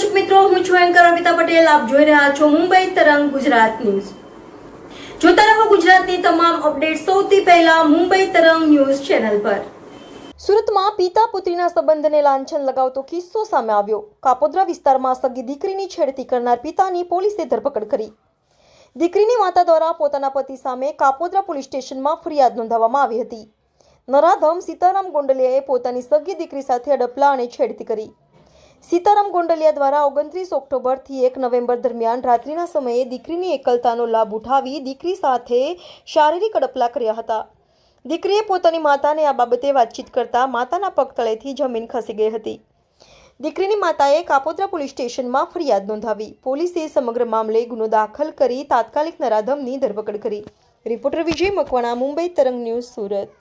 મિત્રો, હું છું એન્કર અમિતા પટેલ. આપ જોઈ રહ્યા છો મુંબઈ તરંગ ગુજરાત ન્યૂઝ. જોતા રહો ગુજરાતની તમામ અપડેટ સૌથી પહેલા મુંબઈ તરંગ ન્યૂઝ ચેનલ પર. સુરતમાં પિતા પુત્રીના સંબંધને લાંછન લગાવતો કિસ્સો સામે આવ્યો. કાપોદ્રા વિસ્તારમાં સગી દીકરીની છેડતી કરનાર પિતાની પોલીસે ધરપકડ કરી. દીકરીની માતા દ્વારા પોતાના પતિ સામે કાપોદ્રા પોલીસ સ્ટેશનમાં ફરિયાદ નોંધાવવામાં આવી હતી. નરાધમ સીતારામ ગોંડલિયાએ પોતાની સગી દીકરી સાથે અડપલા અને છેડતી કરી. સીતારામ ગોંડલિયા દ્વારા ઓગણત્રીસ ઓક્ટોબરથી એક નવેમ્બર દરમિયાન રાત્રિના સમયે દીકરીની એકલતાનો લાભ ઉઠાવી દીકરી સાથે શારીરિક અડપલા કર્યા હતા. દીકરીએ પોતાની માતાને આ બાબતે વાતચીત કરતા માતાના પગ તળેથી જમીન ખસી ગઈ હતી. દીકરીની માતાએ કાપોદ્રા પોલીસ સ્ટેશનમાં ફરિયાદ નોંધાવી. પોલીસે સમગ્ર મામલે ગુનો દાખલ કરી તાત્કાલિક નરાધમની ધરપકડ કરી. રિપોર્ટર વિજય મકવાણા, મુંબઈ તરંગ ન્યૂઝ સુરત.